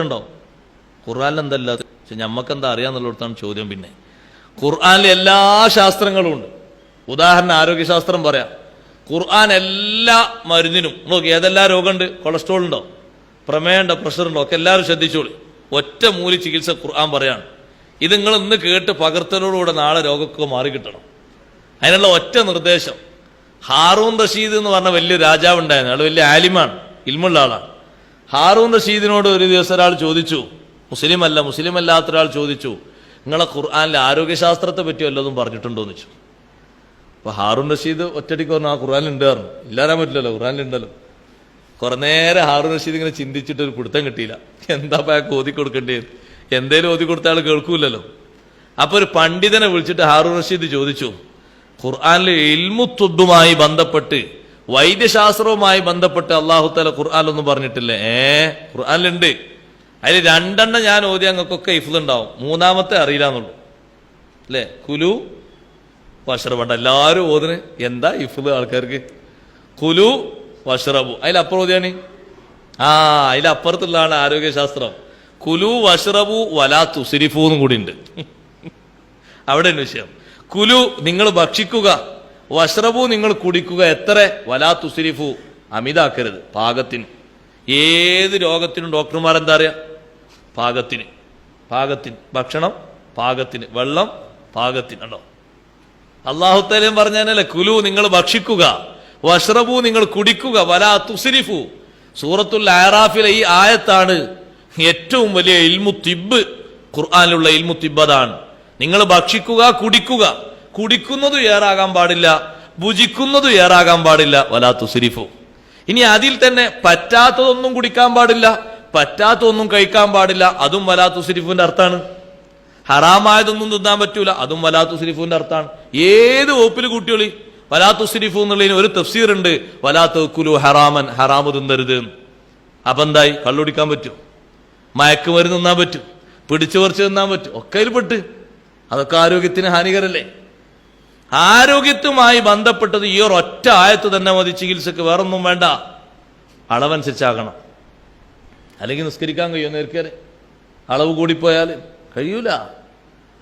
ഉണ്ടോ? ഖുർആാനിൽ എന്തല്ല പക്ഷെ ഞമ്മക്കെന്താ അറിയാന്നുള്ളിടത്താണ് ചോദ്യം പിന്നെ. ഖുർആാനിൽ എല്ലാ ശാസ്ത്രങ്ങളും ഉണ്ട്. ഉദാഹരണം ആരോഗ്യശാസ്ത്രം പറയാം. ഖുർആൻ എല്ലാ മരുന്നിനും നോക്കി ഏതെല്ലാം രോഗമുണ്ട്? കൊളസ്ട്രോൾ ഉണ്ടോ? പ്രമേയമുണ്ടോ പ്രഷർ ഉണ്ടോ? ഒക്കെ എല്ലാവരും ശ്രദ്ധിച്ചോളി. ഒറ്റ മൂലി ചികിത്സ ഖുർആൻ പറയാണ്. ഇത് നിങ്ങൾ ഇന്ന് കേട്ട് പകർത്തലോടുകൂടെ നാളെ രോഗമൊക്കെ മാറി കിട്ടണം. അതിനുള്ള ഒറ്റ നിർദ്ദേശം. ഹാറൂൺ റഷീദ് എന്ന് പറഞ്ഞ വലിയ രാജാവ് ഉണ്ടായിരുന്നു അയാൾ വലിയ ആലിമാണ് ഇൽമുള്ള ആളാണ്. ഹാറൂൺ റഷീദിനോട് ഒരു ദിവസം ഒരാൾ ചോദിച്ചു മുസ്ലിം അല്ല മുസ്ലിം അല്ലാത്ത ഒരാൾ ചോദിച്ചു നിങ്ങളെ ഖുർആാനിലെ ആരോഗ്യശാസ്ത്രത്തെ പറ്റി വല്ലതും പറഞ്ഞിട്ടുണ്ടോ എന്ന് ചോദിച്ചു. അപ്പൊ ഹാറൂൺ റഷീദ് ഒറ്റടിക്ക് പറഞ്ഞു ആ ഖുർആാനിലുണ്ട് പറഞ്ഞു. ഇല്ലാരാൻ പറ്റില്ലല്ലോ ഖുർആാനിലുണ്ടല്ലോ. കുറെ നേരം ഹാറൂൺ റഷീദ് ഇങ്ങനെ ചിന്തിച്ചിട്ട് ഒരു പിടുത്തം കിട്ടിയില്ല. എന്താ അയാൾക്ക് ഓതി കൊടുക്കേണ്ടത്? എന്തേലും ഓതി കൊടുത്ത ആൾ കേൾക്കൂലല്ലോ അപ്പൊ ഒരു പണ്ഡിതനെ വിളിച്ചിട്ട് ഹാറൂൺ റഷീദ് ചോദിച്ചു ഖുർആാനിലെ ഇൽമുത്തുബുമായി ബന്ധപ്പെട്ട് വൈദ്യശാസ്ത്രവുമായി ബന്ധപ്പെട്ട് അള്ളാഹു തല ഖുർആാനൊന്നും പറഞ്ഞിട്ടില്ലേ? ഏ ഖുർആാനിലുണ്ട്. അതിൽ രണ്ടെണ്ണം ഞാൻ ഓതി അങ്ങക്കൊക്കെ ഇഫ്ലുണ്ടാവും മൂന്നാമത്തെ അറിയില്ലാന്നുള്ളൂ. അല്ലേ? കുലു വഷറബണ്ട എല്ലാവരും ഓതിന്. എന്താ ഇഫ്ല് ആൾക്കാർക്ക്? കുലു വഷറബു. അതിലപ്പുറം ഓതിയാണ്. ആ അതിലപ്പുറത്തുള്ളതാണ് ആരോഗ്യശാസ്ത്രം. കുലു വഷറബു വലാ തുസിരിഫു എന്നും കൂടി ഉണ്ട് അവിടെ വിഷയം. കുലു നിങ്ങൾ ഭക്ഷിക്കുക. വഷ്റബു നിങ്ങൾ കുടിക്കുക എത്ര? വലാ തുസിരിഫു. അമിതാക്കരുത്. പാകത്തിന്. ഏത് രോഗത്തിനും ഡോക്ടർമാർ എന്താ പറയുക പാകത്തിന്. പാകത്തിന്. ഭക്ഷണം പാകത്തിന്. വെള്ളം പാകത്തിന്. ഉണ്ടോ അള്ളാഹുത്തലും പറഞ്ഞല്ലേ കുലു നിങ്ങൾ ഭക്ഷിക്കുക. വഷ്റബു നിങ്ങൾ കുടിക്കുക. വലാ തുസിരിഫു. സൂറത്തുൽ ആറാഫിലെ ഈ ആയത്താണ് ഏറ്റവും വലിയ ഇൽമു തിബ് ഖുർആാനിലുള്ള ഇൽമു തിബ് അതാണ്. നിങ്ങൾ ഭക്ഷിക്കുക കുടിക്കുക. കുടിക്കുന്നത് ഏറാകാൻ പാടില്ല ഭുജിക്കുന്നത് ഏറാകാൻ പാടില്ല വലാ തുസിരിഫു. ഇനി അതിൽ തന്നെ പറ്റാത്തതൊന്നും കുടിക്കാൻ പാടില്ല പറ്റാത്തതൊന്നും കഴിക്കാൻ പാടില്ല അതും വലാ തുസിരിഫുവിന്റെ അർത്ഥമാണ് ഹറാമായതൊന്നും തിന്നാൻ പറ്റൂല അതും വലാത്തു സിരിഫുവിന്റെ അർത്ഥമാണ് ഏത് വകുപ്പിൽ കൂട്ടിയോളി? വലാത്തു സിരിഫു എന്നുള്ളതിന് ഒരു തഫ്സീർ ഉണ്ട് വലാത്തു കുലു ഹറാമൻ ഹറാമ് തിന്നരുത്. അപ്പൊ എന്തായി? കള്ളുടിക്കാൻ പറ്റും. മയക്കുമരുന്ന് തിന്നാൻ പറ്റും. പിടിച്ചു പറിച്ച് തിന്നാൻ പറ്റും. ഒക്കെ പെട്ട്. അതൊക്കെ ആരോഗ്യത്തിന് ഹാനികരല്ലേ? ആരോഗ്യത്തുമായി ബന്ധപ്പെട്ടത് ഈ ഒരു ഒറ്റ ആയത്ത് തന്നെ മതി ചികിത്സക്ക്. വേറൊന്നും വേണ്ട. അളവനുസരിച്ചാകണം. അല്ലെങ്കിൽ നിസ്കരിക്കാൻ കഴിയുമോ നേർക്കേറെ? അളവ് കൂടിപ്പോയാൽ കഴിയൂല.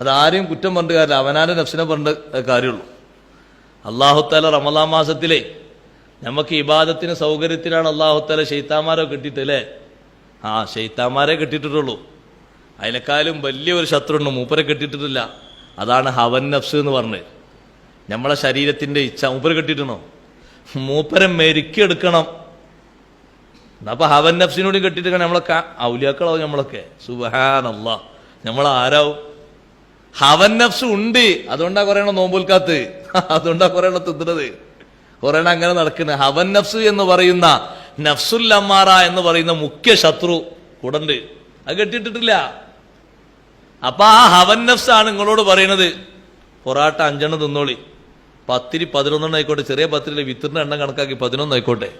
അതാരെയും കുറ്റം പറഞ്ഞിട്ട് കാര്യമില്ല. അവനാന്റെ നഫ്സിനെ പറഞ്ഞിട്ട് കാര്യമുള്ളൂ. അള്ളാഹുത്താല റമദാ മാസത്തിലെ നമുക്ക് ഇബാദത്തിന് സൗകര്യത്തിനാണ് അള്ളാഹുത്താല ഷെയ്ത്താമാരോ കിട്ടിയിട്ടല്ലേ ആ ഷെയ്ത്താമാരെ കിട്ടിയിട്ടുള്ളൂ. അതിനേക്കാളും വലിയൊരു ശത്രുണ്ട്. മൂപ്പരെ കിട്ടിയിട്ടില്ല അതാണ് ഹവൻ നഫ്സ് എന്ന് പറഞ്ഞത്. നമ്മളെ ശരീരത്തിന്റെ ഇച്ഛ മൂപ്പർ കിട്ടിയിട്ടുണ്ടോ? മൂപ്പരെ മെരുക്കിയെടുക്കണം. അപ്പൊ ഹവൻ നഫ്സിനോട് കെട്ടിട്ട് നമ്മളൊക്കെ ഔലിയാക്കളാവും നമ്മളൊക്കെ. സുബഹാനല്ല. നമ്മൾ ആരാവും? ഹവൻ നഫ്സ് ഉണ്ട്. അതുകൊണ്ടാ കുറയണ നോമ്പുൽക്കാത്ത്. അതുകൊണ്ടാ കുറയണ തിന്നത് കുറയണ അങ്ങനെ നടക്കുന്നത് ഹവൻ നഫ്സ് എന്ന് പറയുന്ന നഫ്സുൽ അമ്മാറ എന്ന് പറയുന്ന മുഖ്യ ശത്രു കൂടണ്ട്. അത് കെട്ടിയിട്ടിട്ടില്ല. അപ്പൊ ആ ഹവൻ നഫ്സ് ആണ് നിങ്ങളോട് പറയുന്നത് പൊറാട്ട അഞ്ചെണ്ണം തിന്നോളി. പത്തിരി പതിനൊന്നെണ്ണം ആയിക്കോട്ടെ ചെറിയ പത്തിരി വിത്തിറിന്റെ എണ്ണം കണക്കാക്കി പതിനൊന്ന് ആയിക്കോട്ടെ.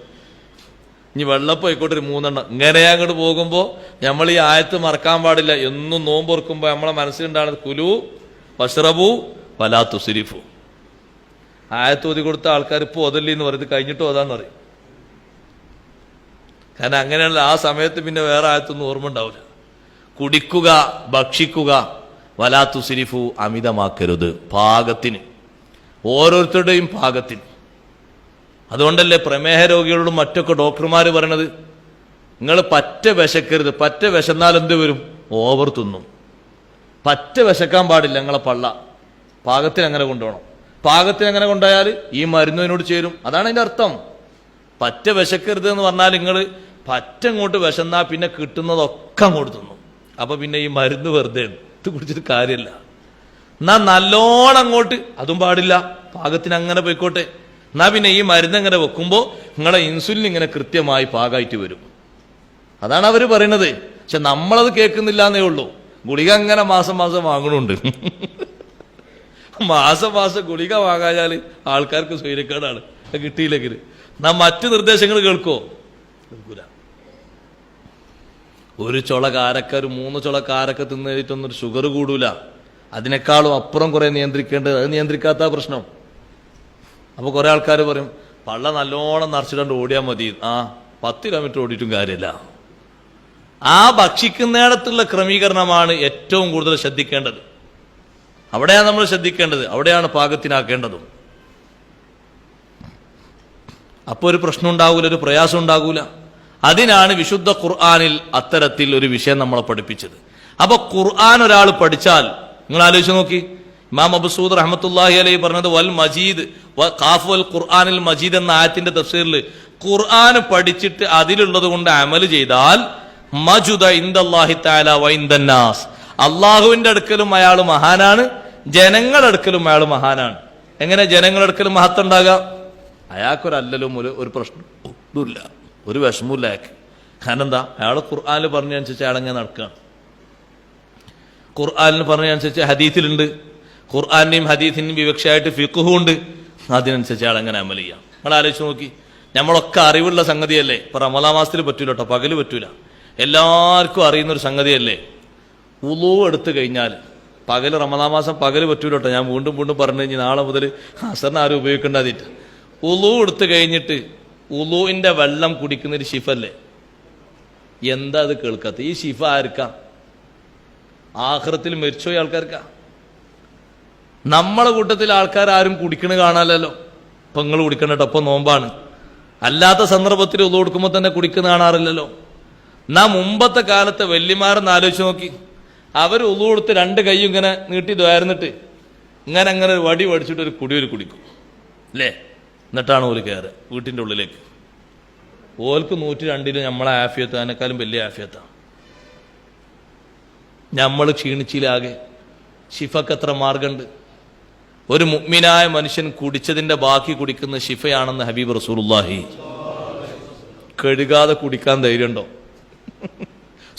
ഇനി വെള്ളപ്പം ആയിക്കോട്ടെ ഒരു മൂന്നെണ്ണം. ഇങ്ങനെ അങ്ങോട്ട് പോകുമ്പോൾ നമ്മൾ ഈ ആയത്ത് മറക്കാൻ പാടില്ല. എന്നും നോമ്പൊറുക്കുമ്പോൾ നമ്മളെ മനസ്സിലുണ്ടാകുന്നത് കുലു വഷ്റബു വലാ സിരിഫു ആയത്ത് ഓതി കൊടുത്ത ആൾക്കാർ ഇപ്പോൾ ഓതല്ലേ എന്ന് പറയുന്നത് കഴിഞ്ഞിട്ട് ഓതാന്ന് പറയും. കാരണം അങ്ങനെയുള്ള ആ സമയത്ത് പിന്നെ വേറെ ആയത്തൊന്നും ഓർമ്മ ഉണ്ടാവില്ല. കുടിക്കുക ഭക്ഷിക്കുക വലാ സിരിഫു അമിതമാക്കരുത്. പാകത്തിന്. ഓരോരുത്തരുടെയും പാകത്തിന് അതുകൊണ്ടല്ലേ പ്രമേഹ രോഗികളോടും മറ്റൊക്കെ ഡോക്ടർമാർ പറയണത്? നിങ്ങൾ പറ്റ വിശക്കരുത്. പറ്റ വിശന്നാൽ എന്ത് വരും? ഓവർ തിന്നും. പറ്റ വിശക്കാൻ പാടില്ല നിങ്ങളെ പള്ള. പാകത്തിന് അങ്ങനെ കൊണ്ടുപോകണം. പാകത്തിന് അങ്ങനെ കൊണ്ടുപോയാൽ ഈ മരുന്നിനോട് ചേരും. അതാണ് അതിന്റെ അർത്ഥം. പറ്റ വിശക്കരുത് എന്ന് പറഞ്ഞാൽ നിങ്ങൾ പറ്റ അങ്ങോട്ട് വിശന്നാൽ പിന്നെ കിട്ടുന്നതൊക്കെ അങ്ങോട്ട് തിന്നും. അപ്പൊ പിന്നെ ഈ മരുന്ന് വെറുതെ ഇത് കുടിച്ചിട്ട് കാര്യമില്ല. എന്നാ നല്ലോണം അങ്ങോട്ട്. അതും പാടില്ല. പാകത്തിന് അങ്ങനെ പോയിക്കോട്ടെ. എന്നാ പിന്നെ ഈ മരുന്ന് ഇങ്ങനെ വെക്കുമ്പോ നിങ്ങളെ ഇൻസുലിൻ ഇങ്ങനെ കൃത്യമായി പാകായിട്ട് വരും. അതാണ് അവർ പറയണത്. പക്ഷെ നമ്മളത് കേൾക്കുന്നില്ല എന്നേ ഉള്ളൂ. ഗുളിക അങ്ങനെ മാസം മാസം വാങ്ങണുണ്ട്. മാസം മാസം ഗുളിക വാങ്ങാഞ്ഞാൽ ആൾക്കാർക്ക് സ്വൈര്യക്കേടാണ്. കിട്ടിയില്ലെങ്കിൽ നാ മറ്റു നിർദ്ദേശങ്ങൾ കേൾക്കോ? ഒരു ചുള കാരക്ക ഒരു മൂന്ന് ചുള കാരക്ക തിന്നു ഷുഗർ കൂടൂല. അതിനേക്കാളും അപ്പുറം കുറെ നിയന്ത്രിക്കേണ്ടത് അത് നിയന്ത്രിക്കാത്ത പ്രശ്നം. അപ്പൊ കുറെ ആൾക്കാർ പറയും പള്ള നല്ലോണം നിറച്ചിട്ടുണ്ട് ഓടിയാൽ മതി. ആ പത്ത് കിലോമീറ്റർ ഓടിയിട്ടും കാര്യമില്ല. ആ ഭക്ഷിക്കുന്നിടത്തുള്ള ക്രമീകരണമാണ് ഏറ്റവും കൂടുതൽ ശ്രദ്ധിക്കേണ്ടത്. അവിടെയാണ് നമ്മൾ ശ്രദ്ധിക്കേണ്ടത്. അവിടെയാണ് പാകത്തിനാക്കേണ്ടതും. അപ്പോൾ ഒരു പ്രശ്നം ഉണ്ടാകൂല ഒരു പ്രയാസം ഉണ്ടാകൂല അതിനാണ് വിശുദ്ധ ഖുർആാനിൽ അത്തരത്തിൽ ഒരു വിഷയം നമ്മളെ പഠിപ്പിച്ചത്. അപ്പൊ ഖുർആൻ ഒരാൾ പഠിച്ചാൽ നിങ്ങൾ ആലോചിച്ച് നോക്കി. ഇമാം അബുസൂദ് റഹമത്തല്ലാഹി അലൈ പറഞ്ഞത് വൽ മജീദ് കാഫ് വൽ ഖുർആനിൽ മജീദ് എന്ന ആയത്തിന്റെ തഫ്സീറിൽ ഖുർആൻ പഠിച്ചിട്ട് അതിലുള്ളത് കൊണ്ട് അമൽ ചെയ്താൽ മജുദ ഇൻദല്ലാഹി തആല വ ഇന്ദന്നാസ് അള്ളാഹുവിന്റെ അടുക്കലും അയാൾ മഹാനാണ് ജനങ്ങളുടെ അടുക്കലും അയാൾ മഹാനാണ്. എങ്ങനെ ജനങ്ങളുടെ അടുക്കലും മഹത്വം ഉണ്ടാകാം? അയാൾക്കൊരല്ലലും ഒരു ഒരു പ്രശ്നം ഒന്നുമില്ല. ഒരു വിഷമമില്ല അയാൾക്ക്. കാരണം എന്താ? അയാൾ ഖുർആാനിൽ പറഞ്ഞനുസരിച്ച് അയാളെങ്ങനെ നടക്കുകയാണ് ഖുർആാനിൽ പറഞ്ഞതനുസരിച്ച് ഹദീഥിലുണ്ട് ഖുർആാനിനെയും ഹദീത്തിന്റെയും വിവക്ഷയായിട്ട് ഫിക്കുഹുണ്ട് അതിനനുസരിച്ച് അയാൾ എങ്ങനെ അമൽ ചെയ്യാം. നമ്മൾ ആലോചിച്ച് നോക്കി. നമ്മളൊക്കെ അറിവുള്ള സംഗതിയല്ലേ? ഇപ്പൊ റമലാ മാസത്തിൽ പറ്റൂല കേട്ടോ. പകൽ പറ്റൂല. എല്ലാവർക്കും അറിയുന്ന ഒരു സംഗതിയല്ലേ? ഉളു എടുത്തു കഴിഞ്ഞാൽ പകൽ റമദാ മാസം പകൽ പറ്റൂല കേട്ടോ. ഞാൻ വീണ്ടും വീണ്ടും പറഞ്ഞു കഴിഞ്ഞ് നാളെ മുതൽ ഹസറിന് ആരും ഉപയോഗിക്കേണ്ടതിട്ട്. ഉളു എടുത്തു കഴിഞ്ഞിട്ട് ഉളുവിന്റെ വെള്ളം കുടിക്കുന്ന ഒരു ഷിഫല്ലേ എന്താ അത് കേൾക്കാത്ത? ഈ ഷിഫ ആർക്കാ? ആഹ്റത്തിൽ മരിച്ചുപോയ ആൾക്കാർക്കാ. നമ്മളെ കൂട്ടത്തിൽ ആൾക്കാർ ആരും കുടിക്കണ കാണാലല്ലോ പെങ്ങൾ നിങ്ങൾ കുടിക്കണ കേട്ടോ അപ്പൊ നോമ്പാണ്. അല്ലാത്ത സന്ദർഭത്തിൽ ഒതു കൊടുക്കുമ്പോൾ തന്നെ കുടിക്കുന്ന കാണാറില്ലല്ലോ. നാം മുമ്പത്തെ കാലത്തെ വല്യമാരെന്ന് ആലോചിച്ച് നോക്കി. അവർ ഒതു കൊടുത്ത് രണ്ട് കൈയും ഇങ്ങനെ നീട്ടി ദ്വാരുന്നിട്ട് ഇങ്ങനെ അങ്ങനെ ഒരു വടി വടിച്ചിട്ട് ഒരു കുടിയൊരു കുടിക്കും. അല്ലേ? എന്നിട്ടാണ് ഓൽ കയറുക വീട്ടിന്റെ ഉള്ളിലേക്ക്. ഓൽക്ക് നൂറ്റി രണ്ടിലും നമ്മളെ ആഫിയത്ത് അതിനേക്കാളും വലിയ ആഫിയത്താണ് നമ്മൾ ക്ഷീണിച്ചിലാകെ. ഷിഫക്ക് എത്ര മാർഗമുണ്ട്? ഒരു മുഗ്മിനായ മനുഷ്യൻ കുടിച്ചതിന്റെ ബാക്കി കുടിക്കുന്ന ശിഫയാണെന്ന് ഹബീബ് റസൂലുല്ലാഹി കഴുകാതെ കുടിക്കാൻ ധൈര്യമുണ്ടോ?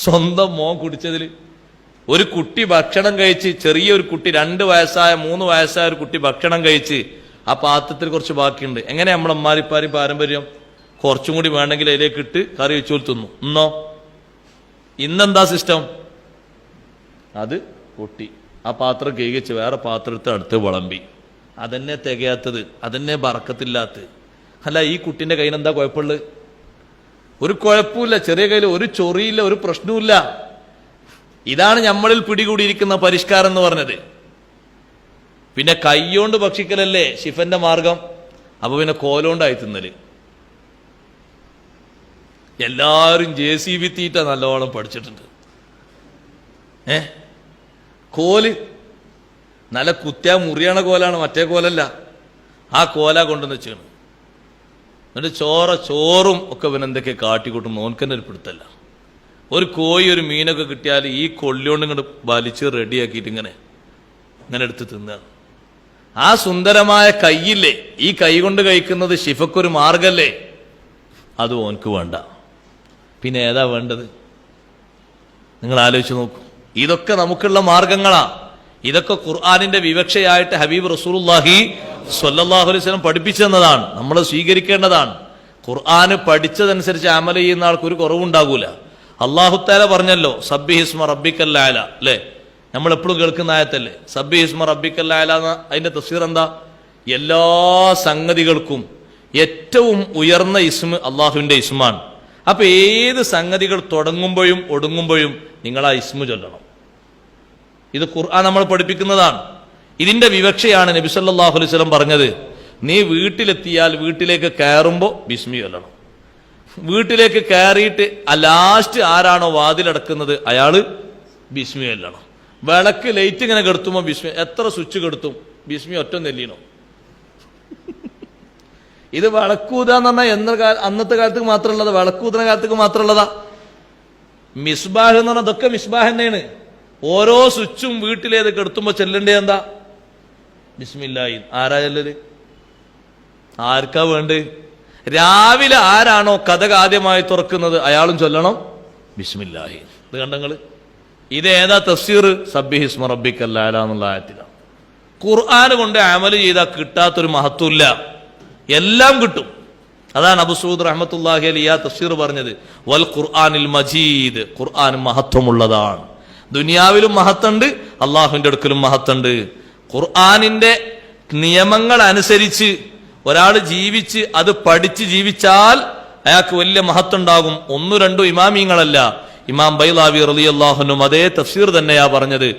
സ്വന്തം മോൻ കുടിച്ചതിൽ ഒരു കുട്ടി ഭക്ഷണം കഴിച്ച് ചെറിയ ഒരു കുട്ടി രണ്ട് വയസ്സായ മൂന്ന് വയസ്സായ ഒരു കുട്ടി ഭക്ഷണം കഴിച്ച് ആ പാത്രത്തിൽ കുറച്ച് ബാക്കിയുണ്ട്. എങ്ങനെ നമ്മുടെ അമ്മാരിപ്പാരി പാരമ്പര്യം കുറച്ചും കൂടി വേണമെങ്കിൽ അതിലേക്ക് ഇട്ട് കറി വെച്ചു തിന്നു ഇന്നോ? ഇന്നെന്താ സിസ്റ്റം അത് പൊട്ടി. ആ പാത്രം കേകിച്ച് വേറെ പാത്രത്തെ അടുത്ത് വിളമ്പി. അതന്നെ തികയാത്തത് അതന്നെ ബറക്കത്തില്ലാത്തത് അല്ല ഈ കുട്ടിന്റെ കയ്യിൽ എന്താ കുഴപ്പമുള്ളത്? ഒരു കുഴപ്പമില്ല ചെറിയ കയ്യിൽ ഒരു ചൊറിയില്ല ഒരു പ്രശ്നവുമില്ല. ഇതാണ് നമ്മളിൽ പിടികൂടിയിരിക്കുന്ന പരിഷ്കാരം എന്ന് പറഞ്ഞത്. പിന്നെ കൈയോണ്ട് ഭക്ഷിക്കലല്ലേ ശിഫന്റെ മാർഗം? അപ്പൊ പിന്നെ കോലോണ്ടായി തിന്നൽ. എല്ലാരും ജെ സി ബി തീറ്റ നല്ലോണം പഠിച്ചിട്ടുണ്ട്. ഏ? കോൽ. നല്ല കുത്തിയാ മുറിയണ കോലാണ് മറ്റേ കോലല്ല. ആ കോല കൊണ്ടുവന്ന് വെച്ചാണ് എന്നിട്ട് ചോറ ചോറും ഒക്കെ ഇവൻ എന്തൊക്കെ കാട്ടിക്കൂട്ടും നോൻകന്നെ ഒരു പിടുത്തല്ല. ഒരു കോഴി ഒരു മീനൊക്കെ കിട്ടിയാൽ ഈ കൊള്ളിയോണ്ട് ഇങ്ങോട്ട് വലിച്ച് റെഡിയാക്കിയിട്ട് ഇങ്ങനെ ഇങ്ങനെ എടുത്ത് തിന്നുകയാണ് ആ സുന്ദരമായ കൈയില്ലേ ഈ കൈ കൊണ്ട് കഴിക്കുന്നത് ശിഫക്കൊരു മാർഗല്ലേ? അത് ഓൻക്ക് വേണ്ട. പിന്നെ ഏതാ വേണ്ടത്? നിങ്ങൾ ആലോചിച്ച് നോക്കൂ. ഇതൊക്കെ നമുക്കുള്ള മാർഗങ്ങളാ. ഇതൊക്കെ ഖുർആാനിന്റെ വിവക്ഷയായിട്ട് ഹബീബ് റസൂലുല്ലാഹി സ്വല്ലല്ലാഹു അലൈഹി വസല്ലം പഠിപ്പിച്ചു നമ്മൾ സ്വീകരിക്കേണ്ടതാണ്. ഖുർആന് പഠിച്ചതനുസരിച്ച് അമൽ ചെയ്യുന്ന ആൾക്ക് ഒരു കുറവുണ്ടാകൂല. അള്ളാഹുത്താല പറഞ്ഞല്ലോ സബ്ബി ഹിസ്മ റബ്ബിക്കല്ലാല അല്ലേ? നമ്മൾ എപ്പോഴും കേൾക്കുന്ന ആയത്തല്ലേ? സബ്ബി ഹിസ്മ റബ്ബിക്കല്ലാല അതിന്റെ തഫ്സീർ എന്താ? എല്ലാ സംഗതികൾക്കും ഏറ്റവും ഉയർന്ന ഇസ്മ അള്ളാഹുവിന്റെ ഇസ്മാണ്. അപ്പൊ ഏത് സംഗതികൾ തുടങ്ങുമ്പോഴും ഒടുങ്ങുമ്പോഴും നിങ്ങൾ ആ ഇസ്മു ചൊല്ലണം. ഇത് ഖുർആൻ നമ്മൾ പഠിപ്പിക്കുന്നതാണ്. ഇതിന്റെ വിവക്ഷയാണ് നബി സല്ലാഹു അലൈഹി സ്വലം പറഞ്ഞത്. നീ വീട്ടിലെത്തിയാൽ വീട്ടിലേക്ക് കയറുമ്പോൾ ബിസ്മി ചൊല്ലണം വീട്ടിലേക്ക് കയറിയിട്ട് ലാസ്റ്റ് ആരാണോ വാതിലടക്കുന്നത് അയാൾ ബിസ്മി ചൊല്ലണം വിളക്ക് ലൈറ്റ് ഇങ്ങനെ കെടുത്തുമ്പോൾ ബിസ്മി എത്ര സ്വിച്ച് കെടുത്തും? ബിസ്മി ഒറ്റ നെല്ലിനോ ഇത് വിളക്കൂത എന്ന് പറഞ്ഞാൽ എന്ന അന്നത്തെ കാലത്തേക്ക് മാത്രമുള്ളത് വിളക്കൂതുന്ന കാലത്തേക്ക് മാത്രമുള്ളതാ മിസ്ബാഹ് എന്ന് പറഞ്ഞാൽ ഇതൊക്കെ മിസ്ബാഹ് തന്നെയാണ്. ഓരോ സ്വിച്ചും വീട്ടിലേത് എടുത്തുമ്പോൾ ചെല്ലേണ്ടത് എന്താ? ബിസ്മില്ലായി ആരാ ചെല്ലല്? ആർക്കാ വേണ്ടത് രാവിലെ ആരാണോ കഥ ആദ്യമായി തുറക്കുന്നത് അയാളും ചൊല്ലണം. ബിസ്മില്ലാഹി. ഇത് കണ്ടങ്ങൾ ഇത് ഏതാ തഫ്സീർ? സബ്ബി ഹിസ്മ റബ്ബിക്കല്ല എന്നുള്ള ആയത്തിലാണ് ഖുർആൻ കൊണ്ട് അമൽ ചെയ്താൽ കിട്ടാത്തൊരു മഹത്വമില്ല. എല്ലാം കിട്ടും. അതാണ് അബുസൂദ് സൂദ് അലി ആ തഫ്സീർ പറഞ്ഞത്. വൽ ഖുർആനിൽ മജീദ്. ഖുർആൻ മഹത്വമുള്ളതാണ്. ദുനിയാവിലും മഹത്തുണ്ട് അള്ളാഹുവിന്റെ അടുക്കലും മഹത്തുണ്ട്. ഖുർആാനിന്റെ നിയമങ്ങൾ അനുസരിച്ച് ഒരാൾ ജീവിച്ച് അത് പഠിച്ച് ജീവിച്ചാൽ അയാൾക്ക് വലിയ മഹത്തുണ്ടാകും. ഒന്നു രണ്ടു ഇമാമിങ്ങളല്ല ഇമാം ബൈലാവി റളിയല്ലാഹുനും അതേ തഫ്സീർ തന്നെയാ പറഞ്ഞത്.